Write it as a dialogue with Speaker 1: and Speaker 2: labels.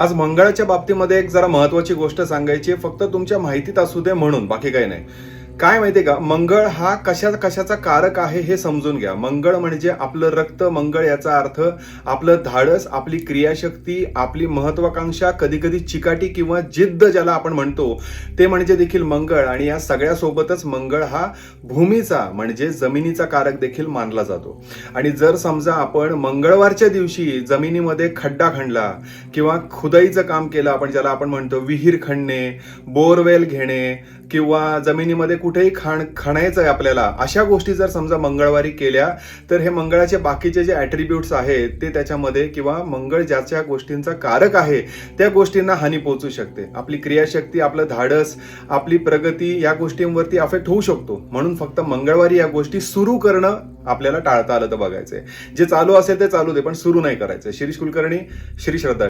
Speaker 1: आज मंगळाच्या बाबतीमध्ये एक जरा महत्वाची गोष्ट सांगायची आहे, फक्त तुमच्या माहितीत असू दे म्हणून बाकी काही नाही. काय माहितीये का? मंगळ हा कशा कशाचा कारक आहे हे समजून घ्या. मंगळ म्हणजे आपलं रक्त मंगळ याचा अर्थ आपलं धाडस आपली क्रियाशक्ती आपली महत्वाकांक्षा कधी कधी चिकाटी किंवा जिद्द ज्याला आपण म्हणतो ते म्हणजे देखील मंगळ. आणि या सगळ्यासोबतच मंगळ हा भूमीचा म्हणजे जमिनीचा कारक देखील मानला जातो. आणि जर समजा आपण मंगळवारच्या दिवशी जमिनीमध्ये खड्डा खणला किंवा खुदाईचं काम केलं आपण ज्याला आपण म्हणतो विहीर खणणे बोरवेल घेणे किंवा जमिनीमध्ये कुठेही खाण खणायचं आहे आपल्याला अशा गोष्टी जर समजा मंगळवारी केल्या तर हे मंगळाचे बाकीचे जे ॲट्रिब्यूट्स आहेत ते त्याच्यामध्ये किंवा मंगळ ज्याच्या गोष्टींचा कारक आहे त्या गोष्टींना हानी पोहोचू शकते. आपली क्रियाशक्ती आपलं धाडस आपली प्रगती या गोष्टींवरती अफेक्ट होऊ शकतो. म्हणून फक्त मंगळवारी या गोष्टी सुरू करणं आपल्याला टाळता आलं तर बघायचंय. जे चालू असेल ते चालू दे पण सुरू नाही करायचं शिरीष कुलकर्णी श्री श्रद्धा